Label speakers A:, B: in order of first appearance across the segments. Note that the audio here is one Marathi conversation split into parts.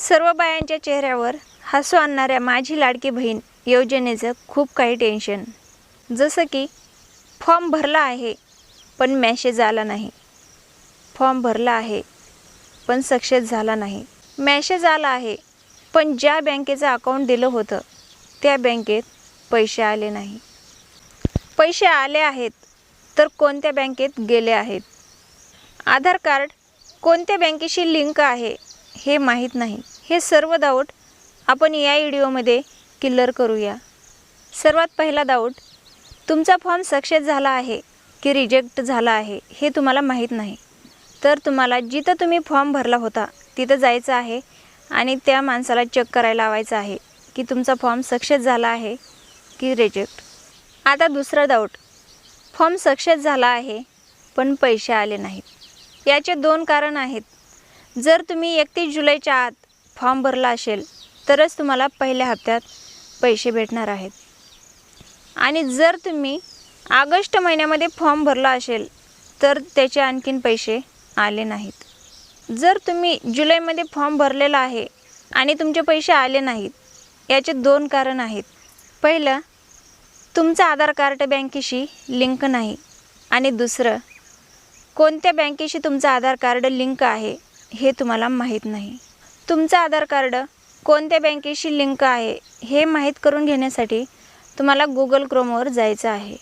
A: सर्व बायांच्या चेहऱ्यावर हसू आणणाऱ्या माझी लाडकी बहीण योजनेचं खूप काही टेन्शन जसं की फॉर्म भरला आहे पण मॅसेज आला नाही. फॉर्म भरला आहे पण सक्सेस झाला नाही. मॅसेज आला आहे पण ज्या बँकेचं अकाउंट दिलं होतं त्या बँकेत पैसे आले नाही. पैसे आले आहेत तर कोणत्या बँकेत गेले आहेत? आधार कार्ड कोणत्या बँकेशी लिंक आहे? हे माहीत नाही. हे सर्व डाऊट आपण या व्हिडिओमध्ये क्लिअर करूया. सर्वात पहिला डाऊट तुमचा फॉर्म सक्सेस झाला आहे की रिजेक्ट झाला आहे हे तुम्हाला माहीत नाही. तर तुम्हाला जिथं तुम्ही फॉर्म भरला होता तिथं जायचं आहे आणि त्या माणसाला चेक करायला लावायचं आहे की तुमचा फॉर्म सक्सेस झाला आहे की रिजेक्ट आता दुसरा डाऊट फॉर्म सक्सेस झाला आहे पण पैसे आले नाहीत. याचे दोन कारण आहेत. जर तुम्ही एकतीस जुलैच्या आत फॉर्म भरला असेल तरच तुम्हाला पहिल्या हप्त्यात पैसे भेटणार आहेत. आणि जर तुम्ही ऑगस्ट महिन्यामध्ये फॉर्म भरला असेल तर त्याचे आणखीन पैसे आले नाहीत. जर तुम्ही जुलैमध्ये फॉर्म भरलेला आहे आणि तुमचे पैसे आले नाहीत याचे दोन कारण आहेत. पहिलं तुमचं आधार कार्ड बँकेशी लिंक नाही. आणि दुसरं कोणत्या बँकेशी तुमचं आधार कार्ड लिंक आहे हे तुम्हाला माहीत नाही. तुमचं आधार कार्ड कोणत्या बँकेशी लिंक आहे हे माहीत करून घेण्यासाठी तुम्हाला गुगल क्रोमवर जायचं आहे.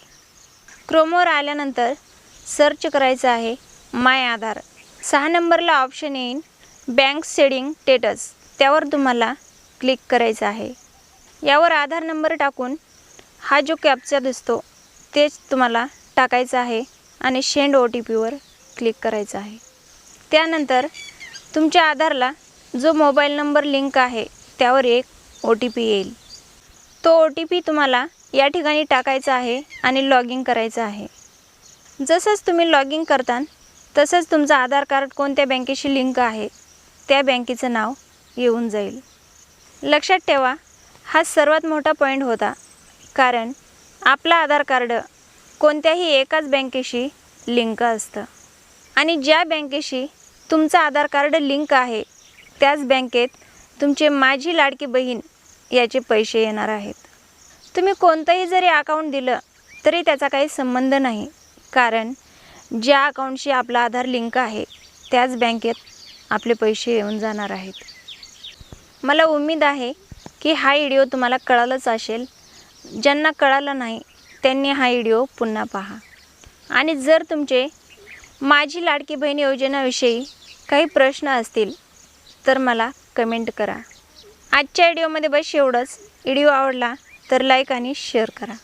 A: क्रोमवर आल्यानंतर सर्च करायचं आहे माय आधार सहा नंबरला ऑप्शन येईन बँक सेडिंग स्टेटस त्यावर तुम्हाला क्लिक करायचं आहे. यावर आधार नंबर टाकून हा जो कॅपचा दिसतो तेच तुम्हाला टाकायचं आहे आणि शेंड ओ टी पीवर क्लिक करायचं आहे. त्यानंतर तुमच्या आधारला जो मोबाईल नंबर लिंक आहे त्यावर एक ओ टी पी येईल. तो ओ टी पी तुम्हाला या ठिकाणी टाकायचा आहे आणि लॉग इन करायचं आहे. जसंच तुम्ही लॉग इन करता तसंच तुमचं आधार कार्ड कोणत्या बँकेशी लिंक आहे त्या बँकेचं नाव येऊन जाईल. लक्षात ठेवा हा सर्वात मोठा पॉईंट होता कारण आपलं आधार कार्ड कोणत्याही एकाच बँकेशी लिंक असतं. आणि ज्या बँकेशी तुमचं आधार कार्ड लिंक आहे. त्याच बँकेत तुमचे माझी लाडकी बहीण याचे पैसे येणार आहेत. तुम्ही कोणतंही जरी अकाउंट दिलं तरी त्याचा काही संबंध नाही. कारण ज्या अकाउंटशी आपला आधार लिंक आहे त्याच बँकेत आपले पैसे येऊन जाणार आहेत. मला उमेद आहे की हा व्हिडिओ तुम्हाला कळालंच असेल. ज्यांना कळालं नाही त्यांनी हा व्हिडिओ पुन्हा पहा. आणि जर तुमचे माझी लाडकी बहीण योजनेविषयी काही प्रश्न असतील तर मला कमेंट करा. आजच्या व्हिडिओमध्ये बस एवढंच. व्हिडिओ आवडला तर लाईक आणि शेअर करा.